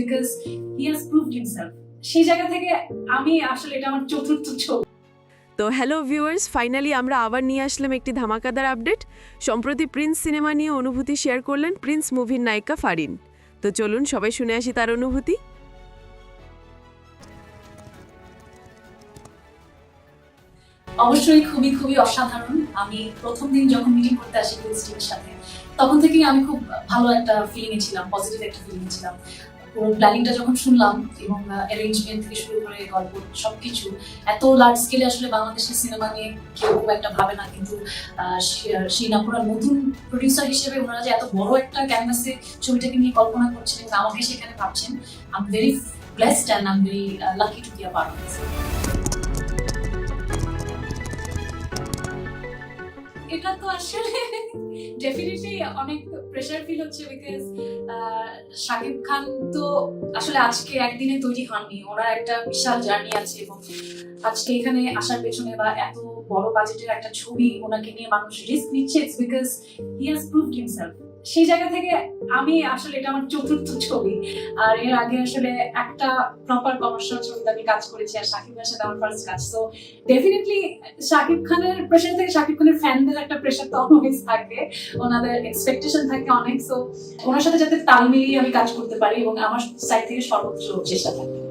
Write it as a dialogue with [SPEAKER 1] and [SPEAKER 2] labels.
[SPEAKER 1] Because he has proved himself সেই জায়গা থেকে আমি আসলে এটা আমার চতুর্থ ছবি।
[SPEAKER 2] তো হ্যালো ভিউয়ার্স ফাইনালি আমরা আবার নিয়ে আসলাম একটি ধামাকাদার আপডেট। সম্প্রতি প্রিন্স সিনেমা নিয়ে অনুভূতি শেয়ার করলেন প্রিন্স মুভির নায়িকা ফারিন। তো চলুন সবাই শুনে আসি তার অনুভূতি।
[SPEAKER 1] অবশ্যই খুবই খুবই অসাধারণ। আমি প্রথম দিন যখন মিটিং করতে আসি সাথে তখন থেকেই আমি খুব ভালো একটা ফিলিংয়ে ছিলাম পজিটিভ একটা ফিলিংয়ে ছিলাম। পুরো প্ল্যানিংটা যখন শুনলাম এবং অ্যারেঞ্জমেন্ট থেকে শুরু করে গল্প, সবকিছু, এত লার্জ স্কেলে আসলে বাংলাদেশের সিনেমা নিয়ে কেউ খুব একটা ভাবে না, কিন্তু শ্রীনাপুরা নতুন প্রডিউসার হিসেবে ওনারা যে এত বড় একটা ক্যানভাসে ছবিটাকে নিয়ে কল্পনা করছেন এবং আমাকে সেখানে ভাবছেন। I am very blessed and I am very lucky to be a part এটা তো আসলে ডেফিনেটলি অনেক প্রেশার ফিল হচ্ছে বিকজ শাকিব খান তো আসলে আজকে একদিনে তৈরি হননি। ওনার একটা বিশাল জার্নি আছে এবং আজকে এখানে আসার পেছনে বা এত বড় বাজেটের একটা ছবি ওনাকে নিয়ে মানুষ রিস্ক নিচ্ছে। It's because he has proved himself সেই জায়গা থেকে আমি আসলে এটা আমার চতুর্থ ছবি। আর এর আগে আসলে একটা প্রপার কমার্শিয়াল ছবিতে আমি কাজ করেছি আর শাকিবের সাথে আমার ফার্স্ট কাজ। তো ডেফিনেটলি শাকিব খানের প্রেশার থেকে শাকিব খানের ফ্যানদের একটা প্রেশার তো অলওয়েজ থাকে। ওনাদের এক্সপেকটেশন থাকে অনেক। সো ওনার সাথে যাতে তাল মিলিয়ে আমি কাজ করতে পারি এবং আমার সাইড থেকে সর্বোচ্চ চেষ্টা থাকে।